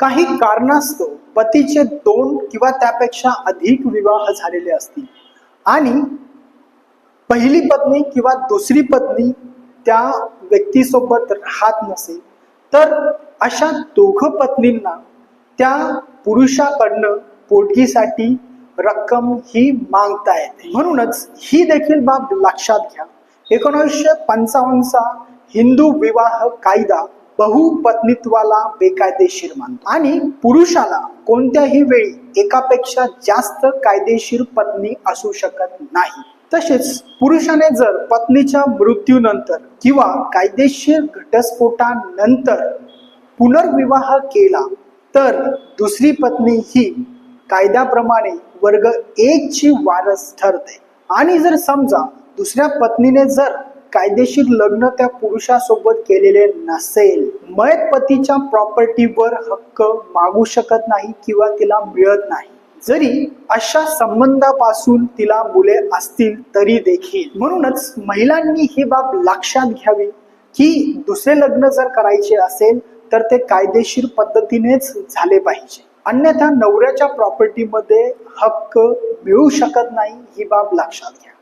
काही कारणास्तव पतीचे दोन किंवा त्यापेक्षा अधिक विवाह झालेले असतील. आणि पहिली पत्नी किंवा दुसरी पत्नी त्या व्यक्तीसोबत राहत नसेल तर अशा दोघ पत्नींना त्या पुरुषाकडनं पोटगीसाठी रक्कम ही मागता येते. म्हणूनच ही देखील बाब लक्षात घ्या. एकोणीसशे पंचावन्नचा हिंदू विवाह कायदा बहुपत्नीत्वाला बेकायदेशीर मानतो. आणि पुरुषाला कोणत्याही वेळी एकापेक्षा जास्त कायदेशीर पत्नी असू शकत नाही. तसेच पुरुषाने जर पत्नीच्या मृत्यूनंतर किंवा कायदेशीर घटस्फोटानंतर पुनर्विवाह केला तर दुसरी पत्नी ही कायद्याप्रमाणे वर्ग एक ची वारस ठरते. आणि जर समजा दुसऱ्या पत्नीने जर कायदेशीर लग्न त्या पुरुषासोबत केलेले नसेल. मयत पतीच्या प्रॉपर्टीवर हक्क मागू शकत नाही किंवा तिला मिळत नाही. जरी अशा संबंधापासून तिला मुले असतील तरी देखील. म्हणूनच महिलांनी ही बाब लक्षात घ्यावी की दुसरे लग्न जर करायचे असेल तर ते कायदेशीर पद्धतीनेच झाले पाहिजे. अन्यथा नवऱ्याच्या प्रॉपर्टीमध्ये हक्क मिळू शकत नाही ही बाब लक्षात घ्या.